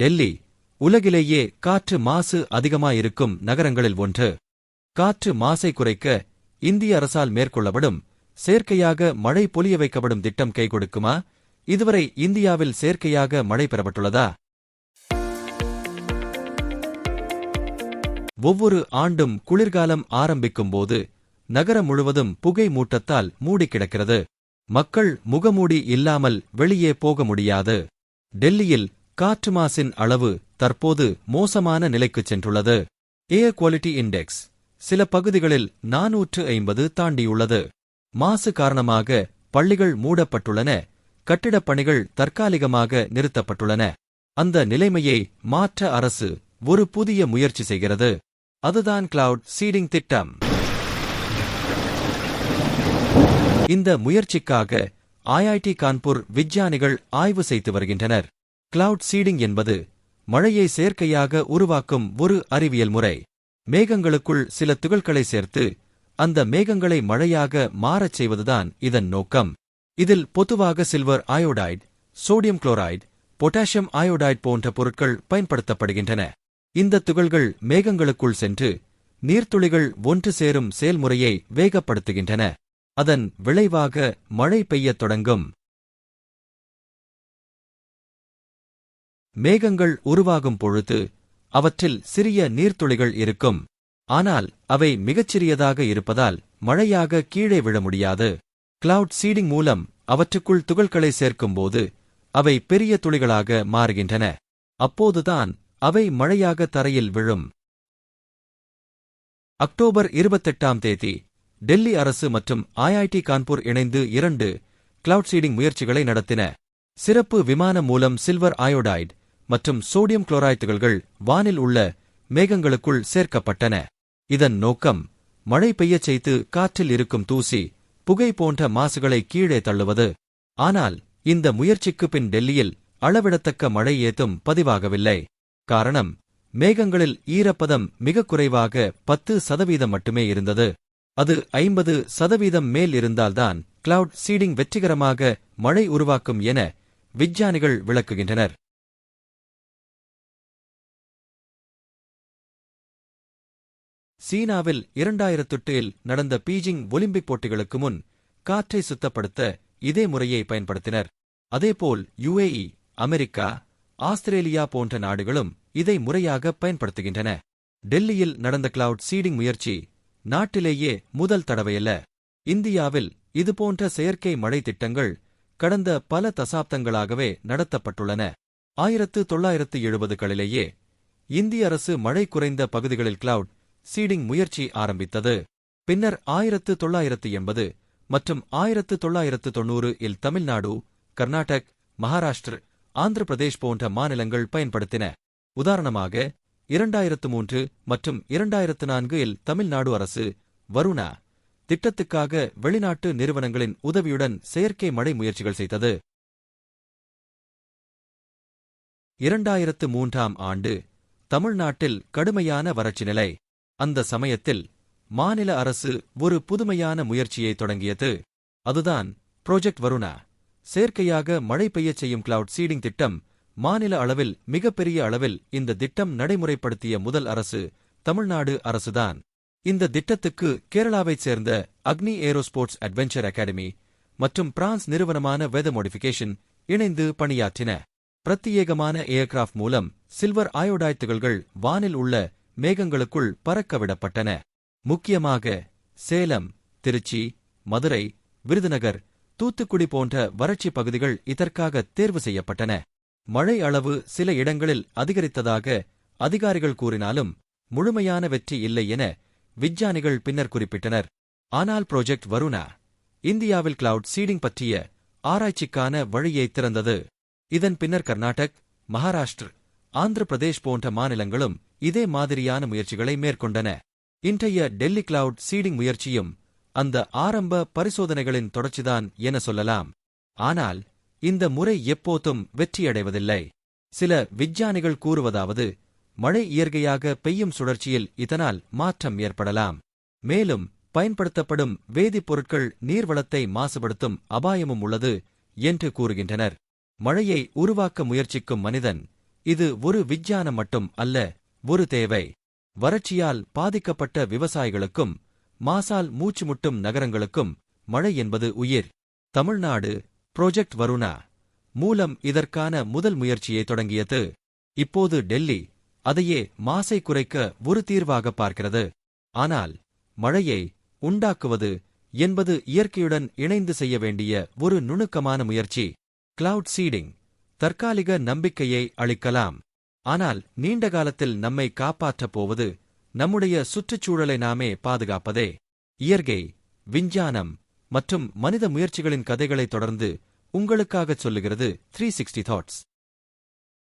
டெல்லி உலகிலேயே காற்று மாசு அதிகமாயிருக்கும் நகரங்களில் ஒன்று. காற்று மாசை குறைக்க இந்திய அரசால் மேற்கொள்ளப்படும் செயற்கையாக மழை பொழிய வைக்கப்படும் திட்டம் கை கொடுக்குமா இதுவரை இந்தியாவில் செயற்கையாக மழை பெறப்பட்டுள்ளதா? ஒவ்வொரு ஆண்டும் குளிர்காலம் ஆரம்பிக்கும் போது நகரம் முழுவதும் புகை மூட்டத்தால் மூடி கிடக்கிறது. மக்கள் முகமூடி இல்லாமல் வெளியே போக முடியாது. டெல்லியில் காற்று மாசின் அளவு தற்போது மோசமான நிலைக்குச் சென்றுள்ளது. ஏர் குவாலிட்டி இண்டெக்ஸ் சில பகுதிகளில் நாநூற்று ஐம்பது தாண்டியுள்ளது. மாசு காரணமாக பள்ளிகள் மூடப்பட்டுள்ளன. கட்டிடப் பணிகள் தற்காலிகமாக நிறுத்தப்பட்டுள்ளன. அந்த நிலைமையை மாற்ற அரசு ஒரு புதிய முயற்சி செய்கிறது. அதுதான் கிளவுட் சீடிங் திட்டம். இந்த முயற்சிக்காக ஐஐடி கான்பூர் விஞ்ஞானிகள் ஆய்வு செய்து வருகின்றனர். கிளவுட் சீடிங் என்பது மழையை செயற்கையாக உருவாக்கும் ஒரு அறிவியல் முறை. மேகங்களுக்குள் சில துகள்களை சேர்த்து அந்த மேகங்களை மழையாக மாறச் செய்வதுதான் இதன் நோக்கம். இதில் பொதுவாக silver iodide sodium chloride potassium iodide போன்ற பொருட்கள் பயன்படுத்தப்படுகின்றன. இந்த துகள்கள் மேகங்களுக்குள் சென்று நீர்த்துளிகள் ஒன்று சேரும் செயல்முறையை வேகப்படுத்துகின்றன. அதன் விளைவாக மழை பெய்யத் தொடங்கும். மேகங்கள் உருவாகும் பொழுது அவற்றில் சிறிய நீர்த்துளிகள் இருக்கும். ஆனால் அவை மிகச்சிறியதாக இருப்பதால் மழையாக கீழே விழ முடியாது. கிளவுட் சீடிங் மூலம் அவற்றுக்குள் துகள்களை சேர்க்கும்போது அவை பெரிய துளிகளாக மாறுகின்றன. அப்போதுதான் அவை மழையாக தரையில் விழும். அக்டோபர் இருபத்தெட்டாம் தேதி டெல்லி அரசு மற்றும் ஐஐடி கான்பூர் இணைந்து இரண்டு கிளவுட் சீடிங் முயற்சிகளை நடத்தின. சிறப்பு விமானம் மூலம் சில்வர் அயோடைடு மற்றும் சோடியம் குளோரைடு துகள்கள் வானில் உள்ள மேகங்களுக்குள் சேர்க்கப்பட்டன. இதன் நோக்கம் மழை பெய்யச் செய்து காற்றில் இருக்கும் தூசி புகை போன்ற மாசுகளை கீழே தள்ளுவது. ஆனால் இந்த முயற்சிக்கு பின் டெல்லியில் அளவிடத்தக்க மழை ஏதும் பதிவாகவில்லை. காரணம் மேகங்களில் ஈரப்பதம் மிக குறைவாக பத்து சதவீதம் மட்டுமே இருந்தது. அது ஐம்பது சதவீதம் மேல் இருந்தால்தான் கிளவுட் சீடிங் வெற்றிகரமாக மழை உருவாக்கும் என விஞ்ஞானிகள் விளக்குகின்றனர். சீனாவில் இரண்டாயிரத்தெட்டில் நடந்த பீஜிங் ஒலிம்பிக் போட்டிகளுக்கு முன் காற்றை சுத்தப்படுத்த இதே முறையை பயன்படுத்தினர். அதேபோல் யுஏஇ அமெரிக்கா ஆஸ்திரேலியா போன்ற நாடுகளும் இதை முறையாக பயன்படுத்துகின்றன. டெல்லியில் நடந்த கிளவுட் சீடிங் முயற்சி நாட்டிலேயே முதல் தடவையல்ல. இந்தியாவில் இதுபோன்ற செயற்கை மழை திட்டங்கள் கடந்த பல தசாப்தங்களாகவே நடத்தப்பட்டுள்ளன. ஆயிரத்து தொள்ளாயிரத்து எழுபதுகளிலேயே இந்திய அரசு மழை குறைந்த பகுதிகளில் கிளவுட் சீடிங் முயற்சி ஆரம்பித்தது. பின்னர் ஆயிரத்து தொள்ளாயிரத்து எண்பது மற்றும் ஆயிரத்து தொள்ளாயிரத்து தொன்னூறு இல் தமிழ்நாடு கர்நாடக் மகாராஷ்டிர ஆந்திர பிரதேஷ் போன்ற மாநிலங்கள் பயன்படுத்தின. உதாரணமாக இரண்டாயிரத்து மூன்று மற்றும் இரண்டாயிரத்து நான்கு இல் தமிழ்நாடு அரசு வருணா திட்டத்துக்காக வெளிநாட்டு நிறுவனங்களின் உதவியுடன் செயற்கை மழை முயற்சிகள் செய்தது. இரண்டாயிரத்து மூன்றாம் ஆண்டு தமிழ்நாட்டில் கடுமையான வறட்சி நிலை. அந்த சமயத்தில் மாநில அரசு ஒரு புதுமையான முயற்சியை தொடங்கியது. அதுதான் புரோஜெக்ட் வருணா செயற்கையாக மழை பெய்யச் செய்யும் கிளவுட் சீடிங் திட்டம் மாநில அளவில் மிகப்பெரிய அளவில் இந்த திட்டம் நடைமுறைப்படுத்திய முதல் அரசு தமிழ்நாடு அரசுதான். இந்த திட்டத்துக்கு கேரளாவைச் சேர்ந்த அக்னி ஏரோஸ்போர்ட்ஸ் அட்வென்ச்சர் அகாடமி மற்றும் பிரான்ஸ் நிறுவனமான வெத மோடிஃபிகேஷன் இணைந்து பணியாற்றின. பிரத்யேகமான ஏர்கிராஃப்ட் மூலம் சில்வர் அயோடைட் துகள்கள் வானில் உள்ள மேகங்களுக்குள் பறக்க விடப்பட்டன முக்கியமாக சேலம் திருச்சி மதுரை விருதுநகர் தூத்துக்குடி போன்ற வறட்சி பகுதிகள் இதற்காக தேர்வு செய்யப்பட்டன. மழை அளவு சில இடங்களில் அதிகரித்ததாக அதிகாரிகள் கூறினாலும் முழுமையான வெற்றி இல்லை என விஞ்ஞானிகள் பின்னர் குறிப்பிட்டனர். ஆனால் புரோஜெக்ட் வருணா இந்தியாவில் கிளவுட் சீடிங் பற்றிய ஆராய்ச்சிக்கான வழியை திறந்தது. இதன் பின்னர் கர்நாடக் மகாராஷ்டிர ஆந்திர பிரதேஷ் போன்ற மாநிலங்களும் இதே மாதிரியான முயற்சிகளை மேற்கொண்டன. இன்றைய டெல்லி கிளவுட் சீடிங் முயற்சியும் அந்த ஆரம்ப பரிசோதனைகளின் தொடர்ச்சிதான் என சொல்லலாம். ஆனால் இந்த முறை எப்போதும் வெற்றியடைவதில்லை. சில விஞ்ஞானிகள் கூறுவதாவது மழை இயற்கையாக பெய்யும் சுழற்சியில் இதனால் மாற்றம் ஏற்படலாம். மேலும் பயன்படுத்தப்படும் வேதிப்பொருட்கள் நீர்வளத்தை மாசுபடுத்தும் அபாயமும் உள்ளது என்று கூறுகின்றனர். மழையை உருவாக்க முயற்சிக்கும் மனிதன் இது ஒரு விஞ்ஞானம் மட்டும் அல்ல ஒரு தேவை. வறட்சியால் பாதிக்கப்பட்ட விவசாயிகளுக்கும் மாசால் மூச்சு முட்டும் நகரங்களுக்கும் மழை என்பது உயிர். தமிழ்நாடு புரோஜெக்ட் வருணா மூலம் இதற்கான முதல் முயற்சியை தொடங்கியது. இப்போது டெல்லி அதையே மாசை குறைக்க ஒரு தீர்வாக பார்க்கிறது. ஆனால் மழையை உண்டாக்குவது என்பது இயற்கையுடன் இணைந்து செய்ய வேண்டிய ஒரு நுணுக்கமான முயற்சி. கிளவுட் சீடிங் தற்காலிக நம்பிக்கையை அளிக்கலாம். ஆனால் நீண்ட காலத்தில் நம்மை காப்பாற்றப் போவது நம்முடைய சுற்றுச்சூழலை நாமே பாதுகாப்பதே. இயற்கை விஞ்ஞானம் மற்றும் மனித முயற்சிகளின் கதைகளைத் தொடர்ந்து உங்களுக்காகச் சொல்லுகிறது த்ரீ சிக்ஸ்டி தாட்ஸ்